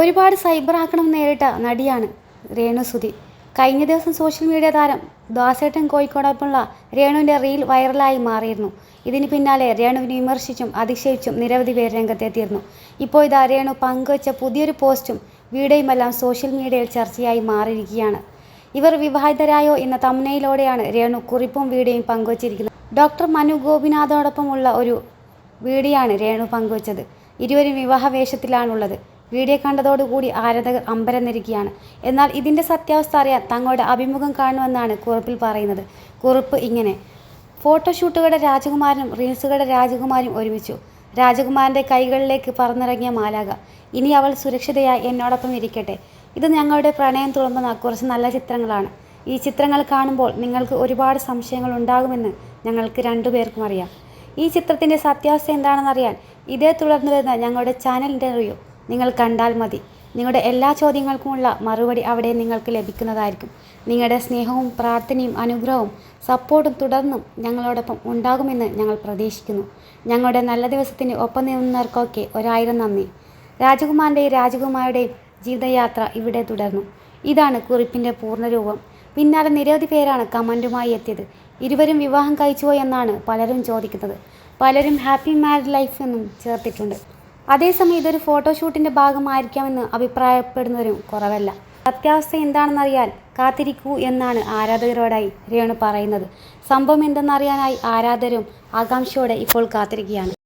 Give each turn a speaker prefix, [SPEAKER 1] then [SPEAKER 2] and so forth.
[SPEAKER 1] ഒരുപാട് സൈബർ ആക്രമണം നേരിട്ട നടിയാണ് രേണു സുധി. കഴിഞ്ഞ ദിവസം സോഷ്യൽ മീഡിയ താരം ദാസേട്ടൻ കോഴിക്കോടൊപ്പമുള്ള രേണുവിന്റെ റീൽ വൈറലായി മാറിയിരുന്നു. ഇതിന് പിന്നാലെ രേണുവിനെ വിമർശിച്ചും അധിക്ഷേപിച്ചും നിരവധി പേർ രംഗത്തെത്തിയിരുന്നു. ഇപ്പോൾ ഇതാ രേണു പങ്കുവച്ച പുതിയൊരു പോസ്റ്റും വീഡിയോയുമെല്ലാം സോഷ്യൽ മീഡിയയിൽ ചർച്ചയായി മാറിയിരിക്കുകയാണ്. ഇവർ വിവാഹിതരായോ എന്ന തമ്മനയിലൂടെയാണ് രേണു കുറിപ്പും വീഡിയോയും പങ്കുവച്ചിരിക്കുന്നത്. ഡോക്ടർ മനു ഗോപിനാഥോടൊപ്പമുള്ള ഒരു വീഡിയോയാണ് രേണു പങ്കുവച്ചത്. ഇരുവരും വിവാഹ വേഷത്തിലാണുള്ളത് വീഡിയോ കണ്ടതോടുകൂടി ആരാധകർ അമ്പരന്നിരിക്കുകയാണ് എന്നാൽ ഇതിന്റെ സത്യാവസ്ഥ അറിയാൻ തങ്ങളുടെ അഭിമുഖം കാണുമെന്നാണ് കുറിപ്പിൽ പറയുന്നത്. കുറിപ്പ് ഇങ്ങനെ. ഫോട്ടോഷൂട്ടുകളുടെ രാജകുമാരനും റീൽസുകളുടെ രാജകുമാരും ഒരുമിച്ചു. രാജകുമാരന്റെ കൈകളിലേക്ക് പറന്നിറങ്ങിയ മാലാക ഇനി അവൾ സുരക്ഷിതയായി എന്നോടൊപ്പം ഇരിക്കട്ടെ. ഇത് ഞങ്ങളുടെ പ്രണയം തുളുമ്പുന്ന കുറച്ച് നല്ല ചിത്രങ്ങളാണ്. ഈ ചിത്രങ്ങൾ കാണുമ്പോൾ നിങ്ങൾക്ക് ഒരുപാട് സംശയങ്ങൾ ഉണ്ടാകുമെന്ന് ഞങ്ങൾക്ക് രണ്ടുപേർക്കും അറിയാം. ഈ ചിത്രത്തിന്റെ സത്യാവസ്ഥ എന്താണെന്നറിയാൻ ഇതേ തുടർന്ന് വരുന്ന ഞങ്ങളുടെ ചാനൽ ഇന്റർവ്യൂ നിങ്ങൾ കണ്ടാൽ മതി. നിങ്ങളുടെ എല്ലാ ചോദ്യങ്ങൾക്കുമുള്ള മറുപടി അവിടെ നിങ്ങൾക്ക് ലഭിക്കുന്നതായിരിക്കും. നിങ്ങളുടെ സ്നേഹവും പ്രാർത്ഥനയും അനുഗ്രഹവും സപ്പോർട്ടും തുടർന്നും ഞങ്ങളോടൊപ്പം ഉണ്ടാകുമെന്ന് ഞങ്ങൾ പ്രതീക്ഷിക്കുന്നു. ഞങ്ങളുടെ നല്ല ദിവസത്തിന് ഒപ്പം നിന്നവർക്കൊക്കെ ഒരായിരം നന്ദി. രാജകുമാരന്റെയും രാജകുമാരുടെയും ജീവിതയാത്ര ഇവിടെ തുടർന്നു. ഇതാണ് കുറിപ്പിന്റെ പൂർണരൂപം. പിന്നാലെ നിരവധി പേരാണ് കമന്റുമായി എത്തിയത്. ഇരുവരും വിവാഹം കഴിച്ചുവോ എന്നാണ് പലരും ചോദിക്കുന്നത്. പലരും ഹാപ്പി മാരിഡ് ലൈഫ് എന്നും ചേർത്തിട്ടുണ്ട്. അതേസമയം ഇതൊരു ഫോട്ടോഷൂട്ടിന്റെ ഭാഗമായിരിക്കാമെന്ന് അഭിപ്രായപ്പെടുന്നവരും കുറവല്ല. സത്യാവസ്ഥ എന്താണെന്നറിയാൻ കാത്തിരിക്കൂ എന്നാണ് ആരാധകരോടായി രേണു പറയുന്നത്. സംഭവം എന്തെന്നറിയാനായി ആരാധകരും ആകാംക്ഷയോടെ ഇപ്പോൾ കാത്തിരിക്കുകയാണ്.